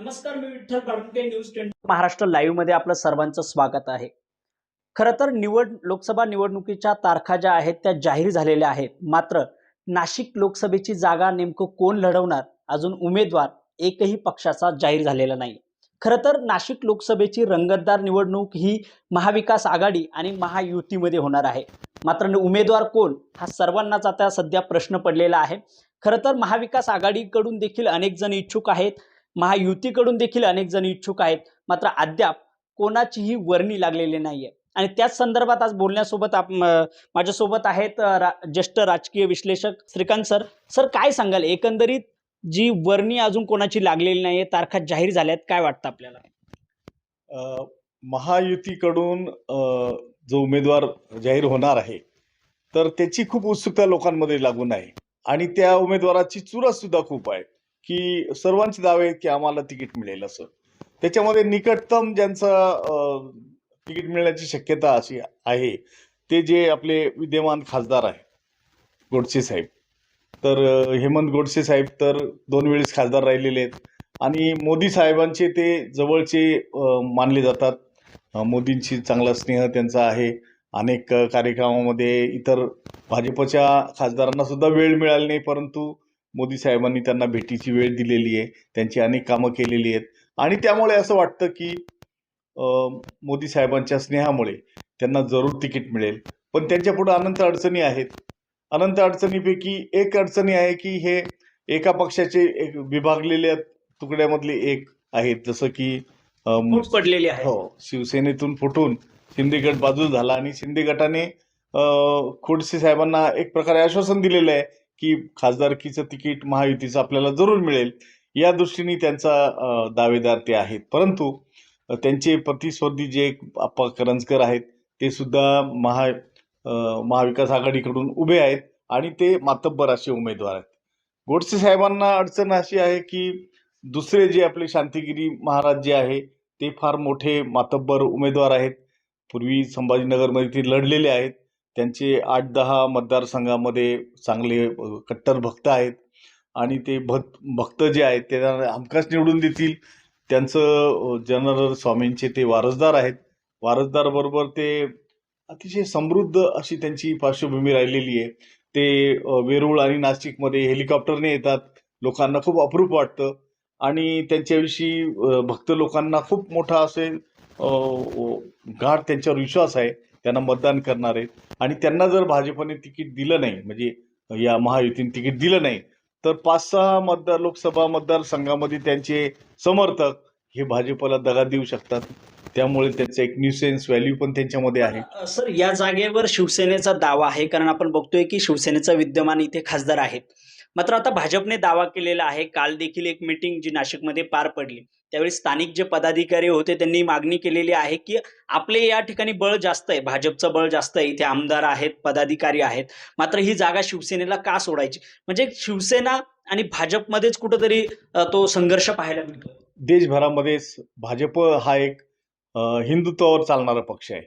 नमस्कार मी Vitthal Gaduke news twenty. Maharashtra लाईव्हमध्ये आपलं सर्वांचं स्वागत आहे. खरं तर निवड लोकसभा निवडणुकीच्या तारखा ज्या आहेत त्या जाहीर झालेल्या आहेत. मात्र नाशिक लोकसभेची जागा नेमकं कोण लढवणार? अजून उमेदवार एकही पक्षाचा जाहीर झालेला नाही. खरं तर नाशिक लोकसभेची रंगतदार निवडणूक ही महाविकास आघाडी आणि महायुतीमध्ये होणार आहे. मात्र उमेदवार कोण? हा सर्वांनाच आता सध्या प्रश्न पडलेला आहे. खरं तर महाविकास आघाडीकडून देखील अनेक जण इच्छुक आहेत. महायुतीकडून देखील अनेक जण इच्छुक आहेत. मात्र अद्याप कोणाचीही वर्णी लागलेली नाहीये. आणि त्याच संदर्भात आज बोलण्यासोबत आप माझ्यासोबत आहेत रा ज्येष्ठ राजकीय विश्लेषक श्रीकांत सर. सर काय सांगाल? एकंदरीत जी वर्णी अजून कोणाची लागलेली नाहीये तारखा जाहीर झाल्यात काय वाटतं आपल्याला? महायुतीकडून जो उमेदवार जाहीर होणार आहे तर त्याची खूप उत्सुकता लोकांमध्ये लागून आहे. आणि त्या उमेदवाराची चुरस सुद्धा खूप आहे. की सर्वांचे दावे आहेत की आम्हाला तिकीट मिळेल असं. त्याच्यामध्ये निकटतम ज्यांचं तिकीट मिळण्याची शक्यता अशी आहे ते जे आपले विद्यमान खासदार आहे गोडसे साहेब. तर हेमंत गोडसे साहेब तर दोन वेळेस खासदार राहिलेले आहेत आणि मोदी साहेबांचे ते जवळचे मानले जातात. मोदींशी चांगला स्नेह त्यांचा आहे. अनेक कार्यक्रमामध्ये इतर भाजपच्या खासदारांना सुद्धा वेळ मिळाली नाही परंतु मोदी साहेबांनी त्यांना भेटीची वेळ दिलेली आहे. त्यांची अनेक कामं केलेली आहेत. आणि त्यामुळे असं वाटतं की मोदी साहेबांच्या स्नेहामुळे त्यांना जरूर तिकीट मिळेल. पण त्यांच्या पुढे अनंत अडचणी आहेत. अनंत अडचणीपैकी एक अडचणी आहे की हे एका पक्षाचे एक विभागलेल्या तुकड्यामधले एक आहेत. जसं की फूट पडलेली आहे. हो शिवसेनेतून फुटून शिंदे गट बाजूला झाला. आणि शिंदे गटाने खोडसे साहेबांना एक प्रकारे आश्वासन दिलेलं आहे की खासदारकीचं तिकीट महायुतीचं आपल्याला जरूर मिळेल या दृष्टीने त्यांचा दावेदार ते आहेत. परंतु त्यांचे प्रतिस्पर्धी जे आप्पा करंजकर आहेत ते सुद्धा महा महाविकास आघाडीकडून उभे आहेत आणि ते मातब्बर असे उमेदवार आहेत. गोडसे साहेबांना अडचण अशी आहे की दुसरे जे आपले शांतिगिरी महाराज जे आहे ते फार मोठे मातब्बर उमेदवार आहेत. पूर्वी संभाजीनगरमध्ये ते लढलेले आहेत. त्यांचे आठ दहा मतदारसंघामध्ये चांगले कट्टर भक्त आहेत. आणि ते भक्त भक्त जे आहेत ते त्यांना हमखास निवडून देतील. त्यांचं जनरल स्वामींचे ते वारसदार आहेत. वारसदारबरोबर ते अतिशय समृद्ध अशी त्यांची पार्श्वभूमी राहिलेली आहे. ते वेरूळ आणि नाशिकमध्ये हेलिकॉप्टरने येतात. लोकांना खूप अप्रूप वाटतं. आणि त्यांच्याविषयी भक्त लोकांना खूप मोठा असे गाढ त्यांच्यावर विश्वास आहे. त्यांना मतदान करणार आहेत. आणि त्यांना जर भाजपने तिकीट दिलं नाही म्हणजे या महायुतीने तिकीट दिलं नाही तर पाच सहा मतदार लोकसभा मतदारसंघामध्ये त्यांचे समर्थक हे भाजपला दगा देऊ शकतात. त्यामुळे त्याचा एक न्यूसेन्स व्हॅल्यू पण त्यांच्यामध्ये आहे. सर या जागेवर शिवसेनेचा दावा आहे कारण आपण बघतोय की शिवसेनेचा विद्यमान इथे खासदार आहेत. मात्र आता भाजपने दावा केलेला आहे. काल देखील एक मीटिंग जी नाशिकमध्ये पार पडली. त्यावेळी स्थानिक जे पदाधिकारी होते त्यांनी मागणी केलेली आहे की आपले या ठिकाणी बळ जास्त आहे. भाजपचं बळ जास्त आहे. इथे आमदार आहेत पदाधिकारी आहेत. मात्र ही जागा शिवसेनेला का सोडायची? म्हणजे शिवसेना आणि भाजपमध्येच कुठंतरी तो संघर्ष पाहायला मिळतो. देशभरामध्येच भाजप हा एक हिंदुत्वावर चालणारा पक्ष आहे.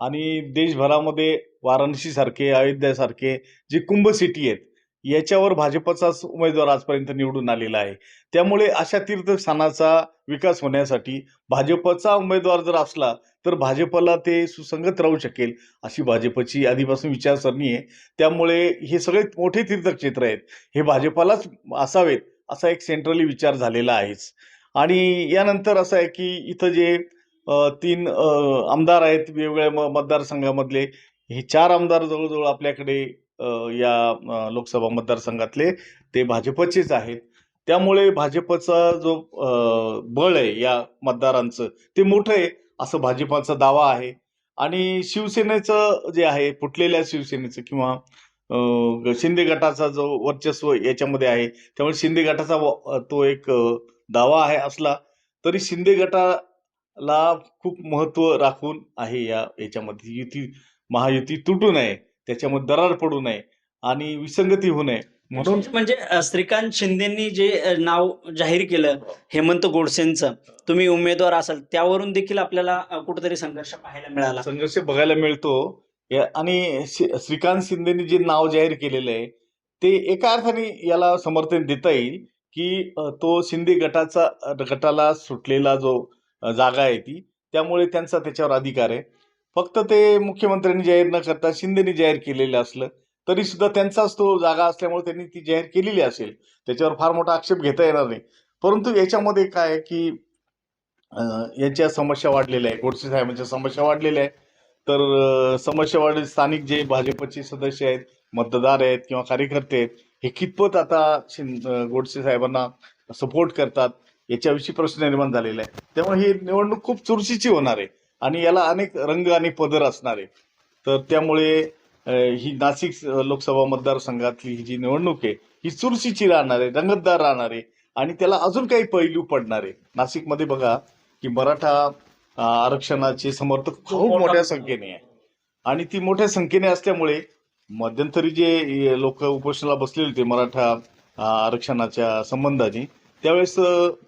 आणि देशभरामध्ये वाराणसीसारखे अयोध्यासारखे जे कुंभ सिटी आहेत याच्यावर भाजपचाच उमेदवार आजपर्यंत निवडून आलेला आहे. त्यामुळे अशा तीर्थस्थानाचा विकास होण्यासाठी भाजपचा उमेदवार जर असला तर भाजपला ते सुसंगत राहू शकेल अशी भाजपची आधीपासून विचारसरणी आहे. त्यामुळे हे सगळे मोठे तीर्थक्षेत्र आहेत. हे भाजपलाच असावेत असा एक सेंट्रली विचार झालेला आहेच. आणि यानंतर असं आहे की इथं जे तीन आमदार आहेत वेगवेगळ्या म मतदारसंघामधले हे चार आमदार जवळजवळ आपल्याकडे या लोकसभा मतदारसंघातले ते भाजपचेच आहेत. त्यामुळे भाजपचा जो बळ आहे या मतदारांचं ते मोठं आहे असं भाजपाचा दावा आहे. आणि शिवसेनेचं जे आहे फुटलेल्या शिवसेनेचं किंवा शिंदे गटाचा जो वर्चस्व याच्यामध्ये आहे त्यामुळे शिंदे गटाचा व- तो एक दावा आहे असला तरी शिंदे गटाला खूप महत्त्व राखून आहे या याच्यामध्ये. युती महायुती तुटू नये. त्याच्यामध्ये दरार पडू नये आणि विसंगती होऊ नये. म्हणून म्हणजे अ, श्रीकांत शिंदेनी जे नाव जाहीर केलं हेमंत गोडसेंचं तुम्ही उमेदवार असाल त्यावरून देखील आपल्याला कुठेतरी संघर्ष पाहायला मिळाला. संघर्ष बघायला मिळतो. आणि श्रीकांत शिंदेनी जे नाव जाहीर केलेलं आहे ते एका अर्थाने याला समर्थन देता येईल की तो शिंदे गटाचा गटाला सुटलेला जो जागा आहे ती त्यामुळे त्यांचा त्याच्यावर अधिकार आहे. फक्त ते मुख्यमंत्र्यांनी जाहीर न करता शिंदेनी जाहीर केलेलं असलं तरी सुद्धा त्यांचाच तो जागा असल्यामुळे त्यांनी ती जाहीर केलेली असेल. त्याच्यावर फार मोठा आक्षेप घेता येणार नाही. परंतु याच्यामध्ये काय आहे की यांच्या समस्या वाढलेल्या आहे गोडसे साहेबांच्या समस्या वाढलेल्या आहे तर समस्या वाढले स्थानिक जे भाजपचे सदस्य आहेत मतदार आहेत किंवा कार्यकर्ते आहेत हे कितपत आता गोडसे साहेबांना सपोर्ट करतात याच्याविषयी प्रश्न निर्माण झालेला आहे. त्यामुळे ही निवडणूक खूप चुरशीची होणार आहे. आणि याला अनेक रंग आणि पदर असणार. आहे तर त्यामुळे ही नाशिक लोकसभा मतदारसंघातली ही जी निवडणूक आहे ही चुरशीची राहणार आहे रंगतदार राहणार आहे आणि त्याला अजून काही पैलू पडणार आहे. नाशिकमध्ये बघा की मराठा आरक्षणाचे समर्थक खूप मोठ्या संख्येने आहे. आणि ती मोठ्या संख्येने असल्यामुळे मध्यंतरी जे लोक उपोषणाला बसलेले होते मराठा आरक्षणाच्या संबंधाने त्यावेळेस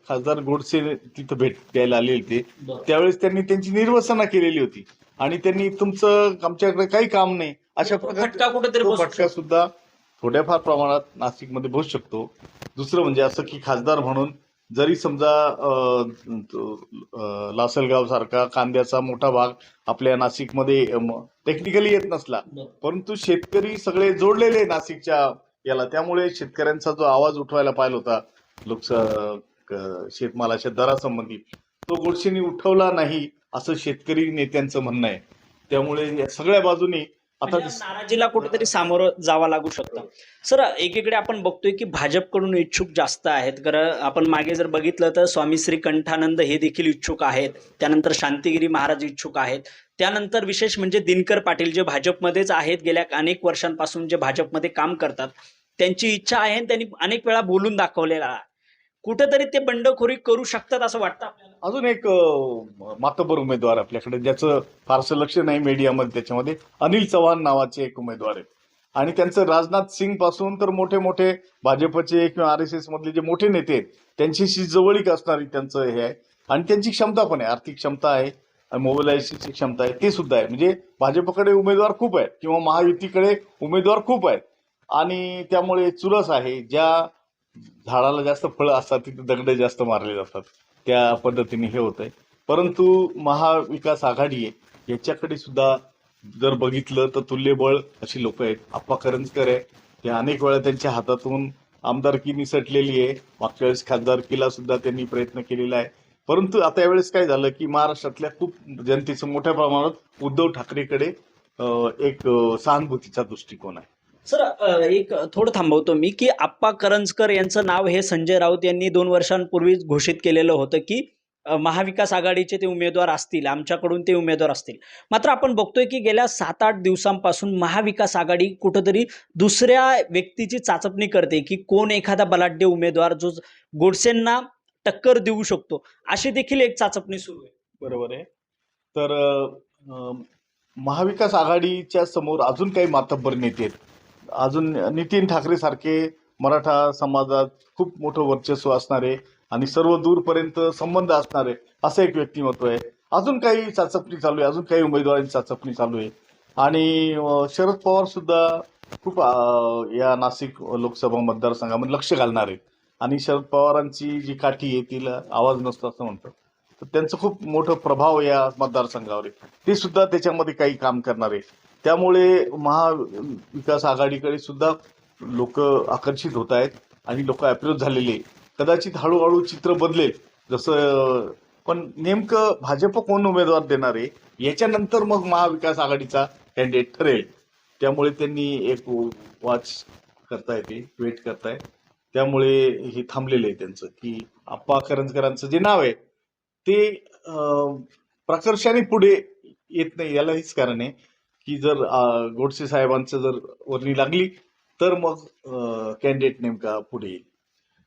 खासदार गोडसे तिथं भेट द्यायला आलेले होते. त्यावेळेस त्यांनी त्यांची निर्वसना केलेली होती. आणि त्यांनी तुमचं आमच्याकडे काही काम नाही. अशा फटका कुठेतरी फटका सुद्धा थोड्याफार प्रमाणात नाशिकमध्ये बसू शकतो. दुसरं म्हणजे असं की खासदार म्हणून जरी समजा लासलगाव सारखा कांद्याचा मोठा भाग आपल्या नाशिकमध्ये टेक्निकली येत नसला. परंतु शेतकरी सगळे जोडलेले नाशिकच्या याला. त्यामुळे शेतकऱ्यांचा जो आवाज उठवायला पाहिजे होता लोकस शेतमालाच्या दरासंबंधी तो गोडसेनी उठवला नाही असं शेतकरी नेत्यांचं म्हणणं आहे. त्यामुळे या सगळ्या बाजूनी आता नाराजीला कुठेतरी सामोरं जावं लागू शकतं. सर एकीकडे आपण बघतोय की भाजपकडून इच्छुक जास्त आहेत. कारण आपण मागे जर बघितलं तर स्वामी श्री कंठानंद हे देखील इच्छुक आहेत. त्यानंतर शांतिगिरी महाराज इच्छुक आहेत. त्यानंतर विशेष म्हणजे दिनकर पाटील जे भाजपमध्येच आहेत गेल्या अनेक वर्षांपासून जे भाजपमध्ये काम करतात. त्यांची इच्छा आहे आणि त्यांनी अनेक वेळा बोलून दाखवलेला आहे. कुठेतरी ते बंडखोरी करू शकतात असं वाटतं आपल्याला. अजून एक अं, मातबर उमेदवार आपल्याकडे ज्याचं फारसं लक्ष नाही मीडियामध्ये त्याच्यामध्ये अनिल चव्हाण नावाचे एक उमेदवार आहेत. आणि त्यांचं राजनाथ सिंगपासून तर मोठे मोठे भाजपचे किंवा आर एस एस मधले जे मोठे नेते आहेत त्यांच्याशी जवळीक असणारी त्यांचं हे आहे. आणि त्यांची क्षमता पण आहे आर्थिक क्षमता आहे मोबिलायझेशनची क्षमता आहे ते सुद्धा आहे. म्हणजे भाजपकडे उमेदवार खूप आहेत किंवा महायुतीकडे उमेदवार खूप आहेत. आणि त्यामुळे चुरस आहे ज्या झाडाला जास्त फळं असतात तिथे दगड जास्त मारले जातात. त्या पद्धतीने हे होत आहे परंतु महाविकास आघाडी आहे याच्याकडे सुद्धा जर बघितलं तर तुल्यबळ अशी लोक आहेत. आप्पा करंजकर आहे. ते अनेक वेळा त्यांच्या हातातून आमदारकी निसटलेली आहे. मागच्या वेळेस खासदारकीला सुद्धा त्यांनी प्रयत्न केलेला आहे. परंतु आता यावेळेस काय झालं की महाराष्ट्रातल्या खूप जनतेचं मोठ्या प्रमाणात उद्धव ठाकरेकडे एक सहानुभूतीचा दृष्टिकोन आहे. सर एक थोडं थांबवतो मी की आप्पा करंजकर यांचं नाव हे संजय राऊत यांनी दोन वर्षांपूर्वीच घोषित केलेलं होतं की महाविकास आघाडीचे ते उमेदवार असतील आमच्याकडून ते उमेदवार असतील. मात्र आपण बघतोय की गेल्या सात आठ दिवसांपासून महाविकास आघाडी कुठंतरी दुसऱ्या व्यक्तीची चाचपणी करते की कोण एखादा बलाढ्य उमेदवार जो गोडसेंना टक्कर देऊ शकतो अशी देखील एक चाचपणी सुरू आहे. बरोबर आहे. तर महाविकास आघाडीच्या समोर अजून काही मातब्बर नेते आहेत. अजून नितीन ठाकरे सारखे मराठा समाजात खूप मोठं वर्चस्व असणारे आणि सर्व दूरपर्यंत संबंध असणारे असं एक व्यक्तिमत्व आहे. अजून काही चाचपणी चालू आहे. अजून काही उमेदवारांची चाचपणी चालू आहे. आणि शरद पवार सुद्धा खूप या नाशिक लोकसभा मतदारसंघामध्ये लक्ष घालणार आहेत. आणि शरद पवारांची जी काठी आहे तिला आवाज नसतो असं म्हणतात. तर त्यांचं खूप मोठं प्रभाव या मतदारसंघावर आहे. ते सुद्धा त्याच्यामध्ये काही काम करणार आहे त्यामुळे महाविकास आघाडीकडे सुद्धा लोक आकर्षित होत आहेत आणि लोक अप्रोच झालेले आहे. कदाचित हळूहळू चित्र बदलेल. जसं पण नेमकं भाजप कोण उमेदवार देणार आहे याच्यानंतर मग महाविकास आघाडीचा कॅन्डिडेट ठरेल. त्यामुळे त्यांनी एक वाच करता येते वेट करताय. त्यामुळे हे थांबलेलं आहे त्यांचं की आप्पा करंजकरांचं जे नाव आहे ते प्रकर्षाने पुढे येत नाही याला हेच कारण आहे. की जर गोडसे साहेबांचं जर वर्णी लागली तर मग कॅन्डिडेट नेमका पुढे येईल.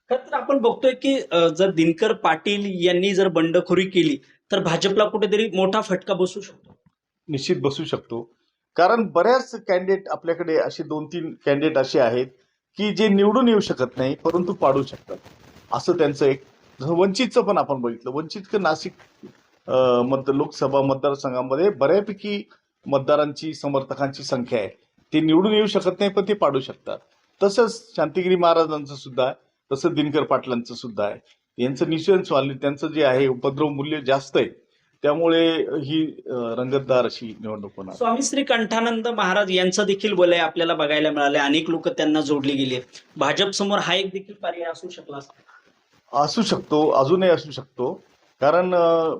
खरं तर आपण बघतोय की जर दिनकर पाटील यांनी जर बंडखोरी केली तर भाजपला कुठेतरी मोठा फटका बसू शकतो. निश्चित बसू शकतो. कारण बऱ्याच कॅन्डिडेट आपल्याकडे असे दोन तीन कॅन्डिडेट असे आहेत की जे निवडून येऊ शकत नाही परंतु पाडू शकतात. असं त्यांचं एक वंचितचं पण आपण बघितलं. वंचित नाशिक मत लोकसभा मतदारसंघामध्ये बऱ्यापैकी मतदारांची समर्थकांची संख्या आहे. ते निवडून येऊ शकत नाही पण ते पाडू शकतात. तसंच शांतिगिरी महाराजांचं सुद्धा तसं दिनकर पाटलांचं सुद्धा आहे. यांचं निश्चयच वाढले त्यांचं जे आहे उपद्रव मूल्य जास्त आहे. त्यामुळे ही रंगतदार अशी निवडणूक होणार. स्वामी श्री कंठानंद महाराज यांचं देखील बोलय आपल्याला बघायला मिळाले अनेक लोक त्यांना जोडली गेली भाजप समोर हा एक देखील पर्याय असू शकला. असू शकतो अजूनही असू शकतो. कारण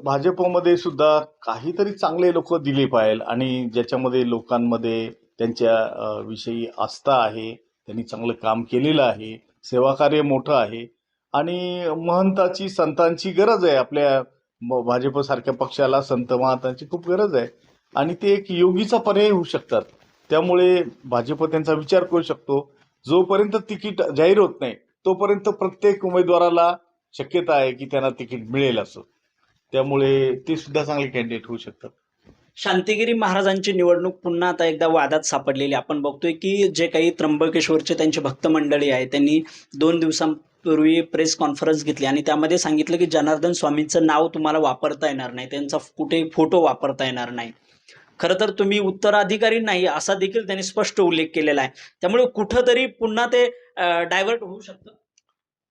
भाजपमध्ये सुद्धा काहीतरी चांगले लोक दिले पाहिजे आणि ज्याच्यामध्ये लोकांमध्ये त्यांच्या विषयी आस्था आहे त्यांनी चांगलं काम केलेलं आहे सेवाकार्य मोठं आहे आणि महंताची संतांची गरज आहे. आपल्या म- भाजपसारख्या पक्षाला संत महंतांची खूप गरज आहे आणि ते एक योगीचा पर्याय होऊ शकतात. त्यामुळे भाजप त्यांचा विचार करू शकतो. जोपर्यंत तिकीट जाहीर होत नाही तोपर्यंत प्रत्येक उमेदवाराला शक्यता आहे की त्यांना तिकीट मिळेल असं. त्यामुळे ते सुद्धा चांगले कॅन्डिडेट होऊ शकतात. शांतिगिरी महाराजांची निवडणूक पुन्हा आता एकदा वादात सापडलेली आपण बघतोय की जे काही त्र्यंबकेश्वरचे त्यांची भक्त मंडळी आहे त्यांनी दोन दिवसांपूर्वी प्रेस कॉन्फरन्स घेतली आणि त्यामध्ये सांगितलं की जनार्दन स्वामींचं नाव तुम्हाला वापरता येणार नाही त्यांचा कुठे फोटो वापरता येणार नाही. खरं तर तुम्ही उत्तराधिकारी नाही असा देखील त्यांनी स्पष्ट उल्लेख केलेला आहे. त्यामुळे कुठंतरी पुन्हा ते डायव्हर्ट होऊ शकतं?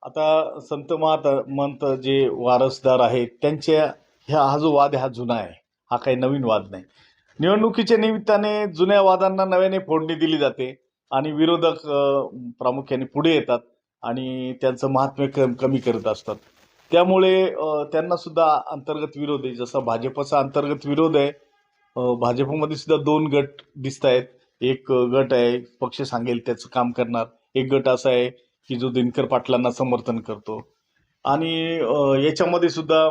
आता संत महात मंत जे वारसदार आहेत त्यांच्या ह्या हा जो वाद हा जुना आहे. हा काही नवीन वाद नाही. निवडणुकीच्या निमित्ताने जुन्या वादांना नव्याने फोडणी दिली जाते आणि विरोधक प्रामुख्याने पुढे येतात आणि त्यांचं महात्म्य क कमी करत असतात. त्यामुळे त्यांना सुद्धा अंतर्गत विरोध आहे. जसा भाजपचा अंतर्गत विरोध आहे भाजपमध्ये सुद्धा दोन गट दिसत आहेत एक गट आहे पक्ष सांगेल त्याचं काम करणार. एक गट असा आहे की जो दिनकर पाटलांना समर्थन करतो. आणि याच्यामध्ये सुद्धा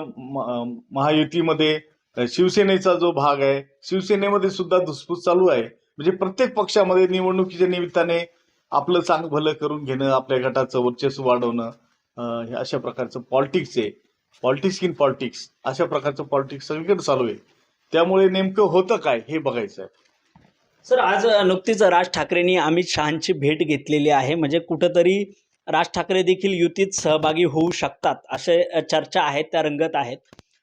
महायुतीमध्ये शिवसेनेचा जो भाग आहे शिवसेनेमध्ये सुद्धा धुसफूस चालू आहे. म्हणजे प्रत्येक पक्षामध्ये निवडणुकीच्या निमित्ताने आपलं चांग भलं करून घेणं आपल्या गटाचं वर्चस्व वाढवणं हे अशा प्रकारचं पॉलिटिक्स आहे. पॉलिटिक्स इन पॉलिटिक्स अशा प्रकारचं पॉलिटिक्स सगळीकडे चालू आहे. त्यामुळे नेमकं होतं काय हे बघायचं आहे. सर आज नुकतीच राज ठाकरेंनी अमित शहाची भेट घेतलेली आहे. म्हणजे कुठंतरी राज ठाकरे देखील युतीत सहभागी होऊ शकतात असे चर्चा आहेत त्या रंगत आहेत.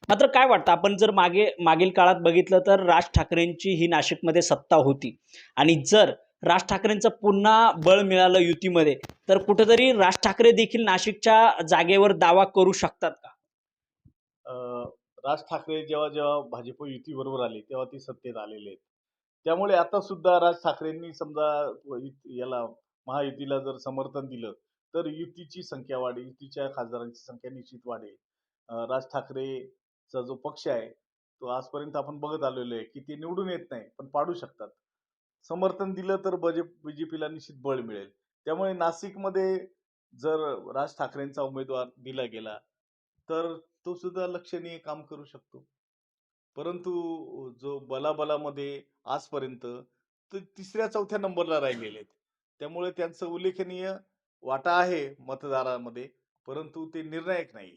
मात्र काय वाटतं? आपण जर मागे मागील काळात बघितलं तर राज ठाकरेंची ही नाशिकमध्ये सत्ता होती. आणि जर राज ठाकरेंचं पुन्हा बळ मिळालं युतीमध्ये तर कुठंतरी राज ठाकरे देखील नाशिकच्या जागेवर दावा करू शकतात का? राज ठाकरे जेव्हा जेव्हा भाजप युती बरोबर आले तेव्हा ते सत्तेत आलेले आहेत. त्यामुळे आता सुद्धा राज ठाकरेंनी समजा याला महायुतीला जर समर्थन दिलं तर युतीची संख्या वाढेल युतीच्या खासदारांची संख्या निश्चित वाढेल. राज ठाकरेचा जो पक्ष आहे तो आजपर्यंत आपण बघत आलेलो आहे की ते निवडून येत नाही पण पाडू शकतात. समर्थन दिलं तर बजे बीजेपीला निश्चित बळ मिळेल. त्यामुळे नाशिकमध्ये जर राज ठाकरेंचा उमेदवार दिला गेला तर तो सुद्धा लक्षणीय काम करू शकतो. परंतु जो बलाबलामध्ये आजपर्यंत तिसऱ्या चौथ्या नंबरला राहिलेले आहेत. त्यामुळे त्यांचं उल्लेखनीय वाटा आहे मतदारामध्ये परंतु ते निर्णायक नाही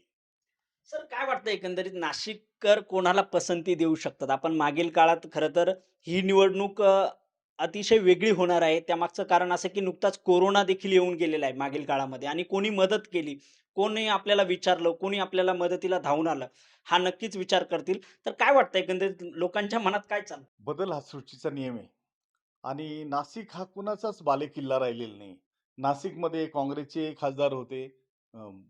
सर काय वाटतं एकंदरीत नाशिककर कोणाला पसंती देऊ शकतात? आपण मागील काळात खरं तर ही निवडणूक अतिशय वेगळी होणार आहे. त्यामागचं कारण असं की नुकताच कोरोना देखील येऊन गेलेला आहे मागील काळामध्ये आणि कोणी मदत केली कोणी आपल्याला विचारलं कोणी आपल्याला मदतीला धावून आलं हा नक्कीच विचार करतील. तर काय वाटतं एकंदरीत लोकांच्या मनात काय चाललं बदल हा सृष्टीचा नियम आहे आणि नाशिक हा कुणाचाच बालेकिल्ला राहिलेला नाही. नाशिकमध्ये काँग्रेसचे खासदार होते.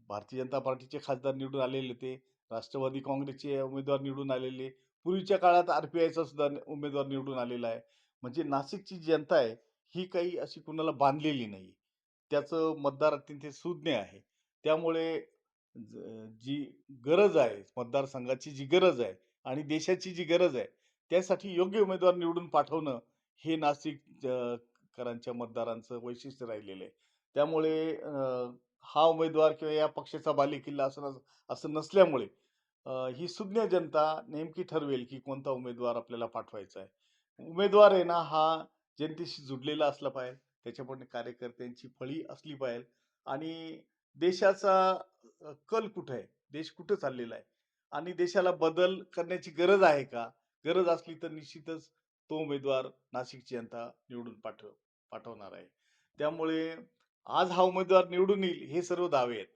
भारतीय जनता पार्टीचे खासदार निवडून आलेले होते राष्ट्रवादी काँग्रेसचे उमेदवार निवडून आलेले. पूर्वीच्या काळात आरपीआयचा सुद्धा उमेदवार निवडून आलेला आहे. म्हणजे नाशिकची जनता आहे ही काही अशी कुणाला बांधलेली नाही. त्याचं मतदार अत्यंत सुज्ञ आहे. त्यामुळे ज- जी गरज आहे मतदारसंघाची जी गरज आहे आणि देशाची जी गरज आहे त्यासाठी योग्य उमेदवार निवडून पाठवणं हे नाशिक करांच्या मतदारांचं वैशिष्ट्य राहिलेलं आहे. त्यामुळे हा उमेदवार किंवा या पक्षाचा बालेकिल्ला असं असं नसल्यामुळे ही सुज्ञ जनता नेमकी ठरवेल की कोणता उमेदवार आपल्याला पाठवायचा आहे. उमेदवार आहे ना हा जनतेशी जुडलेला असला पाहिजे त्याच्यामुळे कार्यकर्त्यांची फळी असली पाहिजे आणि देशाचा कल कुठं आहे? देश कुठं चाललेला आहे? आणि देशाला बदल करण्याची गरज आहे का? गरज असली तर निश्चितच तो उमेदवार नाशिकची जनता निवडून पाठव पाठवणार आहे. त्यामुळे आज हा उमेदवार निवडून येईल हे सर्व दावे आहेत.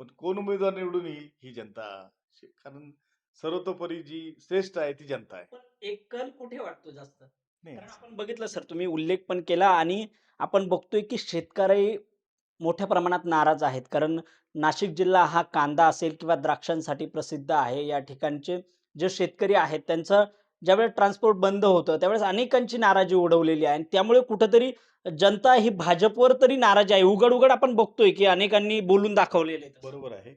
पण कोण उमेदवार निवडून येईल? ही जनता. कारण सर्वतोपरी जी श्रेष्ठ आहे ती जनता आहे. एक कल कुठे वाटतो जास्त? आपण बघितलं सर तुम्ही उल्लेख पण केला आणि आपण बघतोय की शेतकरी मोठ्या प्रमाणात नाराज आहेत. कारण नाशिक जिल्हा हा कांदा असेल किंवा द्राक्षांसाठी प्रसिद्ध आहे. या ठिकाणचे जे शेतकरी आहेत त्यांचं ज्यावेळेस ट्रान्सपोर्ट बंद होतं त्यावेळेस अनेकांची नाराजी उडवलेली आहे. आणि त्यामुळे कुठंतरी जनता ही भाजपवर तरी नाराजी आहे. उघड उघड आपण बघतोय की अनेकांनी बोलून दाखवलेले आहे. बरोबर आहे.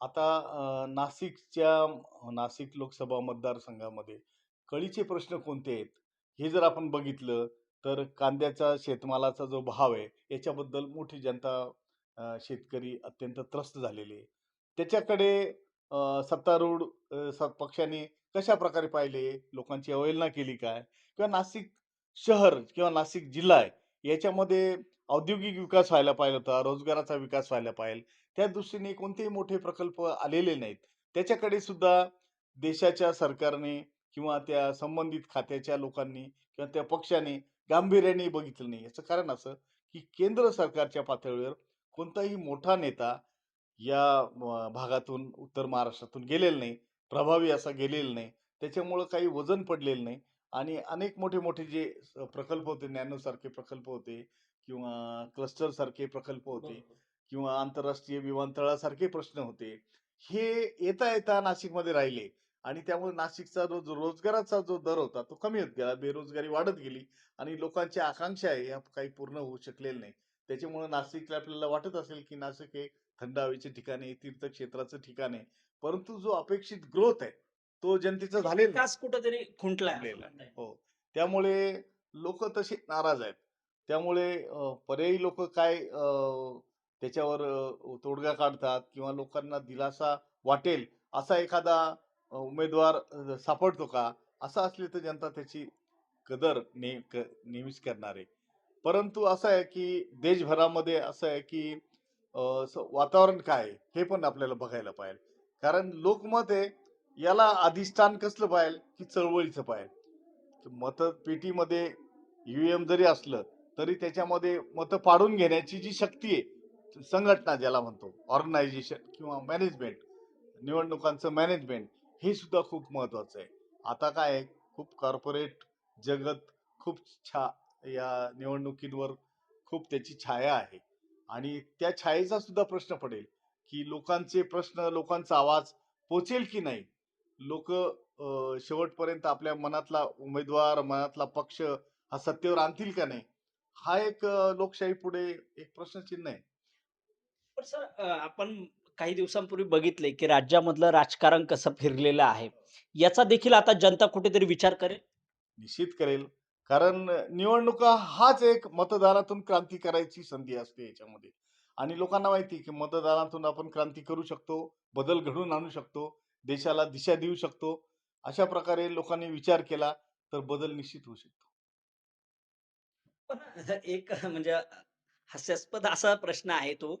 आता नाशिकच्या नाशिक लोकसभा मतदारसंघामध्ये कळीचे प्रश्न कोणते आहेत? हे जर आपण बघितलं तर कांद्याचा शेतमालाचा जो भाव आहे याच्याबद्दल मोठी जनता शेतकरी अत्यंत त्रस्त झालेले आहे. त्याच्याकडे सत्तारूढ अं, स- पक्षाने कशा प्रकारे पाहिले? लोकांची अवहेलना केली काय? किंवा नाशिक शहर किंवा नाशिक जिल्हा आहे याच्यामध्ये औद्योगिक विकास व्हायला पाहिजे होता रोजगाराचा विकास व्हायला पाहिजे त्या दृष्टीने कोणतेही मोठे प्रकल्प आलेले नाहीत. त्याच्याकडे सुद्धा देशाच्या सरकारने किंवा त्या संबंधित खात्याच्या लोकांनी किंवा त्या पक्षाने गांभीर्याने बघितलं नाही. याचं कारण असं की केंद्र सरकारच्या पातळीवर कोणताही मोठा नेता या भागातून उत्तर महाराष्ट्रातून गेलेला नाही. प्रभावी असा गेलेला नाही. त्याच्यामुळं काही वजन पडलेलं नाही. आणि अनेक मोठे मोठे जे प्रकल्प होते नॅनो सारखे प्रकल्प होते किंवा क्लस्टर सारखे प्रकल्प होते किंवा आंतरराष्ट्रीय विमानतळासारखे प्रश्न होते. हे येता येता नाशिकमध्ये राहिले आणि त्यामुळे नाशिकचा जो जो रोजगाराचा जो दर होता तो कमी होत गेला. बेरोजगारी वाढत गेली आणि लोकांच्या आकांक्षा आहे या काही पूर्ण होऊ शकलेल्या नाही. त्याच्यामुळे नाशिकला आपल्याला वाटत असेल की नाशिक हे थंड हवेचे ठिकाण आहे तीर्थक्षेत्राचं ठिकाण आहे. परंतु जो अपेक्षित ग्रोथ आहे तो जनतेचा झालेला नाही. विकास कुठंतरी खुंटलेला हो. त्यामुळे लोक तसे नाराज आहेत. त्यामुळे पर्यायी लोक काय त्याच्यावर तोडगा काढतात किंवा लोकांना दिलासा वाटेल असा एखादा उमेदवार सापडतो का? असं असले तर जनता त्याची कदर नेहमीच करणार. आहे परंतु असं आहे की देशभरामध्ये असं आहे की वातावरण काय आहे हे पण आपल्याला बघायला पाहिजे कारण लोकमत आहे याला अधिष्ठान कसलं पाहिजे की चळवळीचं पाहिजे मतपेटीमध्ये ईव्हीएम जरी असलं तरी त्याच्यामध्ये मतं पाडून घेण्याची जी शक्ती आहे संघटना ज्याला म्हणतो ऑर्गनायझेशन किंवा मॅनेजमेंट निवडणुकांचं मॅनेजमेंट हे सुद्धा खूप महत्वाचं आहे. आता काय आहे खूप कॉर्पोरेट जगत खूप छा या निवडणुकींवर खूप त्याची छाया आहे. आणि त्या छायेचा सुद्धा प्रश्न पडेल की लोकांचे प्रश्न लोकांचा आवाज पोचेल की नाही? लोक शेवटपर्यंत आपल्या मनातला उमेदवार मनातला पक्ष हा सत्तेवर आणतील का नाही? हा एक लोकशाही पुढे एक प्रश्नचिन्ह आहे. पण सर आपण काही दिवसांपूर्वी बघितले की राज्यामधलं राजकारण कसं फिरलेलं आहे याचा देखील आता जनता कुठेतरी विचार करेल? निश्चित करेल. कारण निवडणुका हाच एक मतदानातून क्रांती करायची संधी असते याच्यामध्ये. आणि लोकांना माहिती की मतदानातून आपण क्रांती करू शकतो बदल घडवून आणू शकतो देशाला दिशा देऊ शकतो. अशा प्रकारे लोकांनी विचार केला तर बदल निश्चित होऊ शकतो. पण एक म्हणजे हास्यास्पद असा प्रश्न आहे तो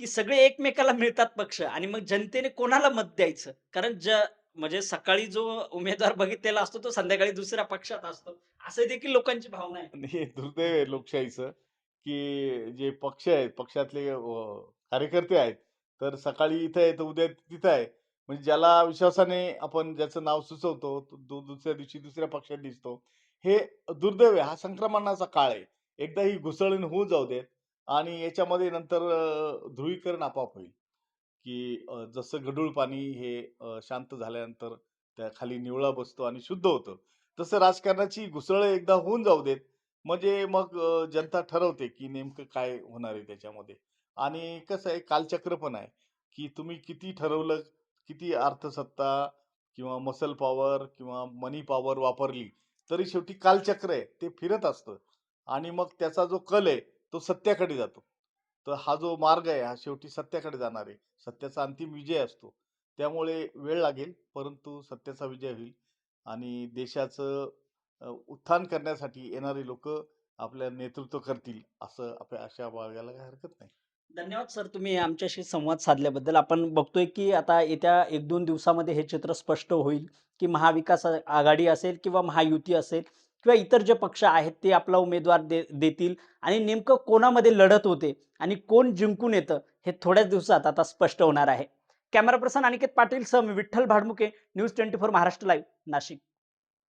की सगळे एकमेकाला मिळतात पक्ष आणि मग जनतेने कोणाला मत द्यायचं? कारण ज म्हणजे सकाळी जो उमेदवार बघितलेला असतो तो संध्याकाळी दुसऱ्या पक्षात असतो. असं देखील लोकांची भावना आहे. हे दुर्दैव आहे लोकशाहीचं की जे पक्ष आहेत पक्षातले कार्यकर्ते आहेत तर सकाळी इथं आहे तर उद्या तिथं आहे. म्हणजे ज्याला विश्वासाने आपण ज्याचं नाव सुचवतो दु- दुसऱ्या दिवशी दुसऱ्या पक्षात दिसतो. हे दुर्दैव आहे. हा संक्रमणाचा काळ आहे. एकदा ही घुसळण होऊ जाऊ देत आणि याच्यामध्ये नंतर ध्रुवीकरण आपोआप होईल. की जसं गढूळ पाणी हे शांत झाल्यानंतर त्या खाली निवळा बसतो आणि शुद्ध होतं. तसं राजकारणाची घुसळ एकदा होऊन जाऊ देत. म्हणजे मग जनता ठरवते की नेमकं काय होणार आहे त्याच्यामध्ये. आणि कसं आहे कालचक्र पण आहे की तुम्ही किती ठरवलं किती अर्थसत्ता किंवा मसल पॉवर किंवा मनी पॉवर वापरली तरी शेवटी कालचक्र आहे ते फिरत असतं. आणि मग त्याचा जो कल आहे तो सत्याकडे जातो. तर हा जो मार्ग आहे हा शेवटी सत्याकडे जाणार आहे. सत्याचा अंतिम विजय असतो. त्यामुळे वेळ लागेल परंतु सत्याचा विजय होईल आणि देशाचं उत्थान करण्यासाठी येणारे लोक आपल्या नेतृत्व करतील असं आपल्या आशा बाळगायला काही हरकत नाही. धन्यवाद सर तुम्ही आमच्याशी संवाद साधल्याबद्दल. आपण बघतोय की आता येत्या एक दोन दिवसामध्ये हे चित्र स्पष्ट होईल की महाविकास आघाडी असेल किंवा महायुती असेल. किंवा इतर जे पक्ष आहेत ते आपला उमेदवार दे देतील आणि नेमकं कोणामध्ये लढत होते आणि कोण जिंकून येतं हे थोड्याच दिवसात आता स्पष्ट होणार आहे. कॅमेरा पर्सन अनिकेत पाटील सह Vitthal Bhadmuke news twenty four Maharashtra live Nashik.